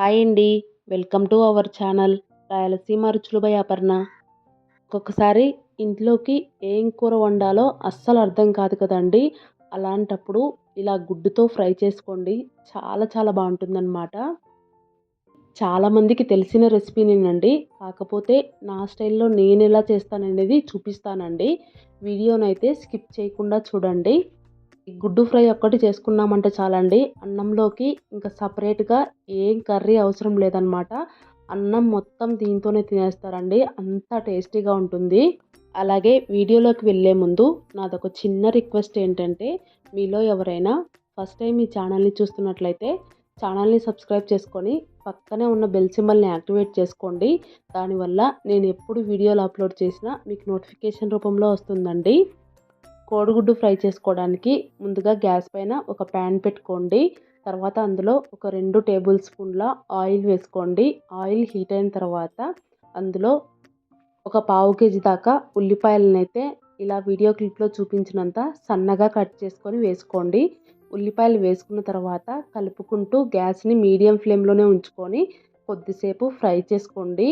Hi అండి. Welcome to our channel Rayalaseema రుచులుపై Aparna. ఒక్కొక్కసారి ఇంట్లోకి ఏం కూర వండాలో అస్సలు అర్థం కాదు కదండి. అలాంటప్పుడు ఇలా గుడ్డుతో ఫ్రై చేసుకోండి. చాలా చాలా బాగుంటుందన్నమాట. చాలామందికి తెలిసిన రెసిపీనేనండి కాకపోతే నా స్టైల్లో నేను ఎలా చేస్తాననేది చూపిస్తానండి. వీడియోనైతే స్కిప్ చేయకుండా చూడండి. గుడ్డు ఫ్రై ఒక్కటి చేసుకున్నామంటే చాలండి. అన్నంలోకి ఇంకా సపరేట్గా ఏం కర్రీ అవసరం లేదనమాట. అన్నం మొత్తం దీంతోనే తినేస్తారండి. అంత టేస్టీగా ఉంటుంది. అలాగే వీడియోలోకి వెళ్ళే ముందు నాదొక చిన్న రిక్వెస్ట్ ఏంటంటే మీలో ఎవరైనా ఫస్ట్ టైం ఈ ఛానల్ని చూస్తున్నట్లయితే ఛానల్ని సబ్స్క్రైబ్ చేసుకొని పక్కనే ఉన్న బెల్ సింబల్ని యాక్టివేట్ చేసుకోండి. దానివల్ల నేను ఎప్పుడు వీడియోలు అప్లోడ్ చేసినా మీకు నోటిఫికేషన్ రూపంలో వస్తుందండి. కోడిగుడ్డు ఫ్రై చేసుకోవడానికి ముందుగా గ్యాస్ పైన ఒక ప్యాన్ పెట్టుకోండి. తర్వాత అందులో ఒక రెండు టేబుల్ స్పూన్ల ఆయిల్ వేసుకోండి. ఆయిల్ హీట్ అయిన తర్వాత అందులో ఒక పావు కేజీ దాకా ఉల్లిపాయలనైతే ఇలా వీడియో క్లిప్లో చూపించినంత సన్నగా కట్ చేసుకొని వేసుకోండి. ఉల్లిపాయలు వేసుకున్న తర్వాత కలుపుకుంటూ గ్యాస్ని మీడియం ఫ్లేమ్లోనే ఉంచుకొని కొద్దిసేపు ఫ్రై చేసుకోండి.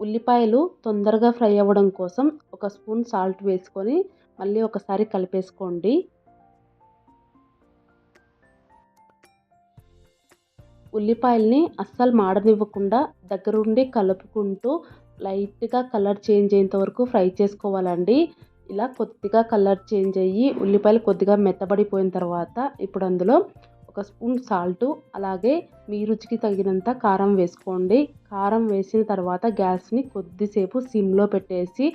ఉల్లిపాయలు తొందరగా ఫ్రై అవ్వడం కోసం ఒక స్పూన్ సాల్ట్ వేసుకొని మళ్ళీ ఒకసారి కలిపేసుకోండి. ఉల్లిపాయల్ని అస్సలు మాడనివ్వకుండా దగ్గరుండి కలుపుకుంటూ లైట్గా కలర్ చేంజ్ అయ్యేంత వరకు ఫ్రై చేసుకోవాలండి. ఇలా కొద్దిగా కలర్ చేంజ్ అయ్యి ఉల్లిపాయలు కొద్దిగా మెత్తబడిపోయిన తర్వాత ఇప్పుడు అందులో ఒక స్పూన్ సాల్ట్ అలాగే మీ రుచికి తగినంత కారం వేసుకోండి. కారం వేసిన తర్వాత గ్యాస్ని కొద్దిసేపు సిమ్లో పెట్టేసి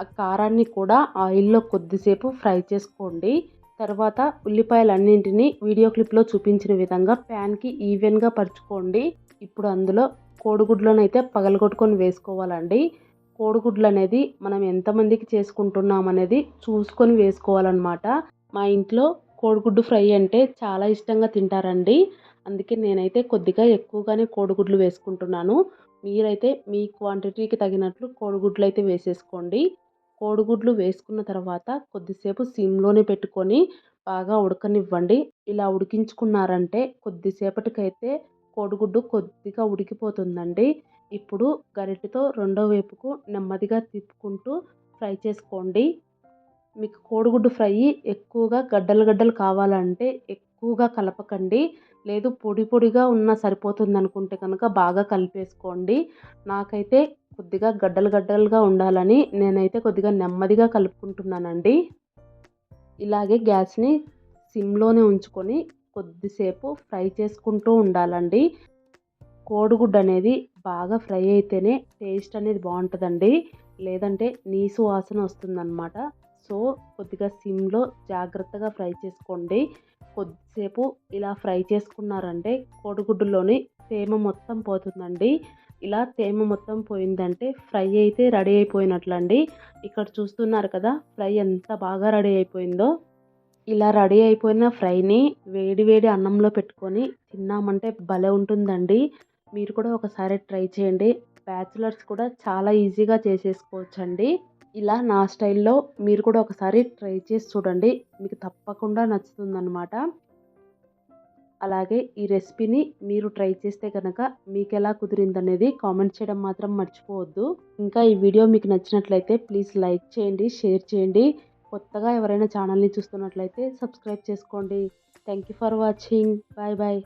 ఆ కారాన్ని కూడా ఆయిల్లో కొద్దిసేపు ఫ్రై చేసుకోండి. తర్వాత ఉల్లిపాయలన్నింటినీ వీడియో క్లిప్లో చూపించిన విధంగా ప్యాన్కి ఈవెన్గా పరుచుకోండి. ఇప్పుడు అందులో కోడిగుడ్లను పగలగొట్టుకొని వేసుకోవాలండి. కోడిగుడ్లు అనేది మనం ఎంతమందికి చేసుకుంటున్నాం అనేది చూసుకొని వేసుకోవాలన్నమాట. మా ఇంట్లో కోడిగుడ్డు ఫ్రై అంటే చాలా ఇష్టంగా తింటారండి. అందుకే నేనైతే కొద్దిగా ఎక్కువగానే కోడిగుడ్లు వేసుకుంటున్నాను. మీరైతే మీ క్వాంటిటీకి తగినట్లు కోడిగుడ్లు అయితే వేసేసుకోండి. కోడిగుడ్లు వేసుకున్న తర్వాత కొద్దిసేపు సిమ్లోనే పెట్టుకొని బాగా ఉడకనివ్వండి. ఇలా ఉడికించుకున్నారంటే కొద్దిసేపటికైతే కోడిగుడ్డు కొద్దిగా ఉడికిపోతుందండి. ఇప్పుడు గరిటెతో రెండో వైపుకు నెమ్మదిగా తిప్పుకుంటూ ఫ్రై చేసుకోండి. మీకు కోడిగుడ్డు ఫ్రై ఎక్కువగా గడ్డలు గడ్డలు కావాలంటే ఎక్కువగా కలపకండి. లేదు పొడి పొడిగా ఉన్నా సరిపోతుంది అనుకుంటే కనుక బాగా కలిపేసుకోండి. నాకైతే కొద్దిగా గడ్డలు గడ్డలుగా ఉండాలని నేనైతే కొద్దిగా నెమ్మదిగా కలుపుకుంటున్నానండి. ఇలాగే గ్యాస్ని సిమ్లోనే ఉంచుకొని కొద్దిసేపు ఫ్రై చేసుకుంటూ ఉండాలండి. కోడిగుడ్డు అనేది బాగా ఫ్రై అయితేనే టేస్ట్ అనేది బాగుంటుందండి. లేదంటే నీసు వాసన వస్తుందన్నమాట. సో కొద్దిగా సిమ్లో జాగ్రత్తగా ఫ్రై చేసుకోండి. కొద్దిసేపు ఇలా ఫ్రై చేసుకున్నారంటే కోడిగుడ్డులోని తేమ మొత్తం పోతుందండి. ఇలా తేమ మొత్తం పోయిందంటే ఫ్రై అయితే రెడీ అయిపోయినట్లండి. ఇక్కడ చూస్తున్నారు కదా ఫ్రై ఎంత బాగా రెడీ అయిపోయిందో. ఇలా రెడీ అయిపోయిన ఫ్రైని వేడి వేడి అన్నంలో పెట్టుకొని తిన్నామంటే భలే ఉంటుందండి. మీరు కూడా ఒకసారి ట్రై చేయండి. బ్యాచిలర్స్ కూడా చాలా ఈజీగా చేసేసుకోవచ్చండి. ఇలా నా స్టైల్లో మీరు కూడా ఒకసారి ట్రై చేసి చూడండి. మీకు తప్పకుండా నచ్చుతుందన్నమాట. అలాగే ఈ రెసిపీని మీరు ట్రై చేస్తే కనుక మీకు ఎలా కుదిరిందనేది కామెంట్ చేయడం మాత్రం మర్చిపోవద్దు. ఇంకా ఈ వీడియో మీకు నచ్చినట్లయితే ప్లీజ్ లైక్ చేయండి షేర్ చేయండి. కొత్తగా ఎవరైనా ఛానల్ని చూస్తున్నట్లయితే సబ్స్క్రైబ్ చేసుకోండి. Thank you for watching. Bye bye.